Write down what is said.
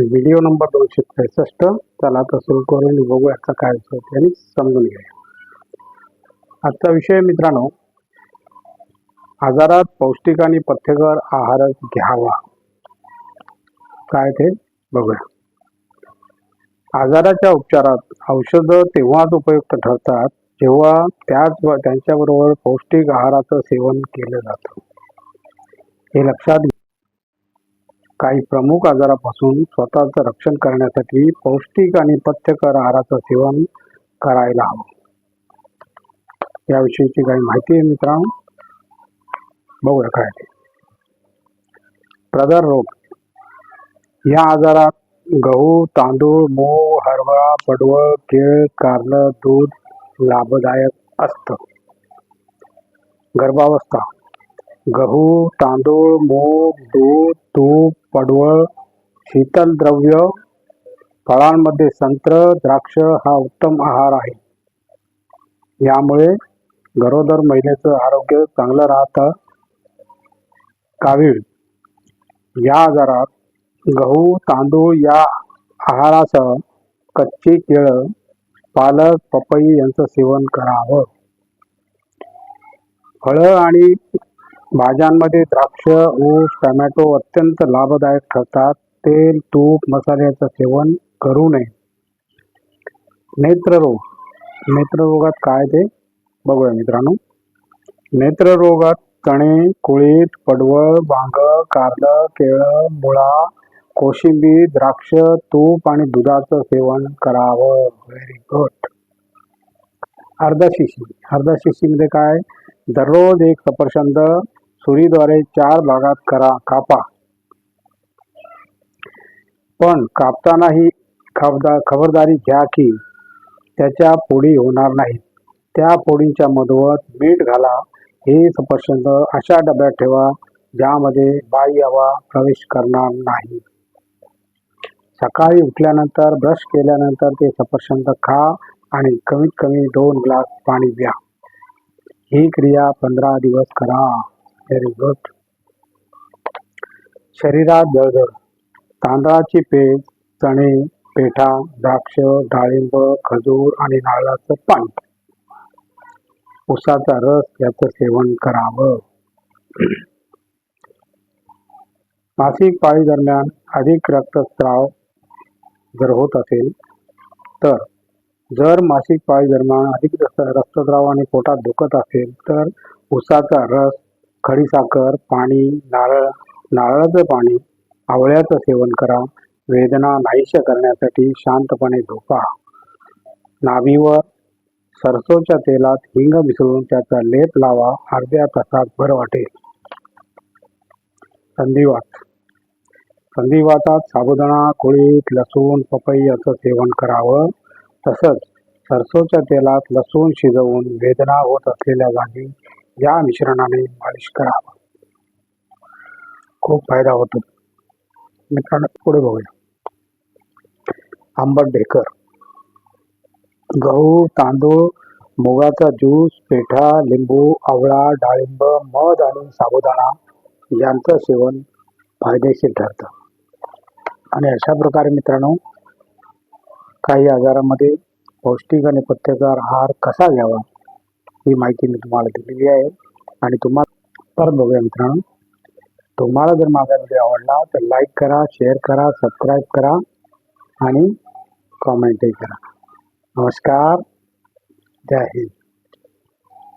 Video number दोनशे त्रेसष्ट. चला आता सुरू करून बघू याचा काय विषय आणि समजून घेऊया. आजचा विषय मित्रांनो आजारात पौष्टिक आणि पथ्यकर आहार घ्यावा. काय ते बघूया. आजाराच्या उपचारात औषधं तेव्हाच उपयुक्त ठरतात जेव्हा त्याच त्यांच्याबरोबर पौष्टिक आहाराचं सेवन केलं जातं. हे लक्षात काही प्रमुख आजारापासून स्वतःचं रक्षण करण्यासाठी पौष्टिक आणि पथ्यकर आहाराचं सेवन करायला हवं. याविषयीची काही माहिती आहे मित्रांनो. बघूया काय प्रदर रोग. या आजारात गहू तांदूळ मूग हरभरा पडवळ केळ कारलं दूध लाभदायक असतं. गर्भावस्था. गहू तांदूळ मूग दूध तूप पडवळ शीतल द्रव्य फळांमध्ये संत्र द्राक्ष हा उत्तम आहार आहे. यामुळे गरोदर महिलेचं आरोग्य चांगलं राहतं. कावीळ या आजारात गहू तांदूळ या आहारासह कच्ची केळं पालक पपई यांचं सेवन करावं. फळं आणि भाज्यांमध्ये द्राक्ष ऊस टोमॅटो अत्यंत लाभदायक ठरतात. तेल तूप मसाल्याचं सेवन करू नये. नेत्ररोग. नेत्ररोगात काय ते? बघूया मित्रांनो. नेत्ररोगात चणे कुळीत पडवळ वांग कारलं केळं मुळा कोशिंबीर द्राक्ष तूप आणि दुधाचं सेवन करावं. व्हेरी गुड अर्धा शिशी अर्धा शिशीमध्ये काय? दररोज एक सफरचंद सुरीद्वारे चार भागात करा कापा. पण कापतानाही खबदा खबरदारी घ्या की त्याच्या पोळी होणार नाहीत. त्या पोळींच्या मधोमध मीठ घाला. हे सफरचंद अशा डब्यात ठेवा ज्यामध्ये बाई हवा प्रवेश करणार नाही. सकाळी उठल्यानंतर ब्रश केल्यानंतर ते सफरचंद खा आणि कमीत कमी दोन ग्लास पाणी प्या. ही क्रिया पंधरा दिवस करा. व्हेरी गुड शरीरात जळजळ. तांदळाची पेज चणे पेठा द्राक्ष डाळिंब खजूर आणि नारळाचं पाणी उसाचा रस याचं सेवन करावं. मासिक पाळी दरम्यान अधिक रक्तस्राव जर होत असेल तर जर मासिक पाळी दरम्यान अधिक रक्त रक्तस्राव आणि पोटात दुखत असेल तर उसाचा रस खडीसाखर पाणी नारळ नारळाचं पाणी आवळ्याचं सेवन करा. वेदना नाहीशा करण्यासाठी शांतपणे झोपा. नाभीवर सरसोच्या तेलात हिंग मिसळून त्याचा लेप लावा. अर्ध्या तासात भर वाटेल. संधिवात. संधिवातात साबुदाणा कुळीत लसूण पपई याचं सेवन करावं. तसंच सरसोच्या तेलात लसूण शिजवून वेदना होत असलेल्या जागी या मिश्रणाने मालिश करावा. खूप फायदा होतो. मित्रांनो पुढे बघूया. आंबट ढेकर गहू तांदूळ मुगाचा ज्यूस पेठा लिंबू आवळा डाळिंब मध आणि साबुदाणा यांचं सेवन फायदेशीर ठरतं. आणि अशा प्रकारे मित्रांनो काही आजारामध्ये पौष्टिक आणि पथ्यकार आहार कसा घ्यावा ही माहिती मी तुम्हाला दिलेली आहे. आणि तुम्हाला परत बघूया मित्रांनो. तुम्हाला जर माझा व्हिडिओ आवडला तर लाईक करा शेअर करा सबस्क्राईब करा आणि कॉमेंटही करा. नमस्कार. जय हिंद.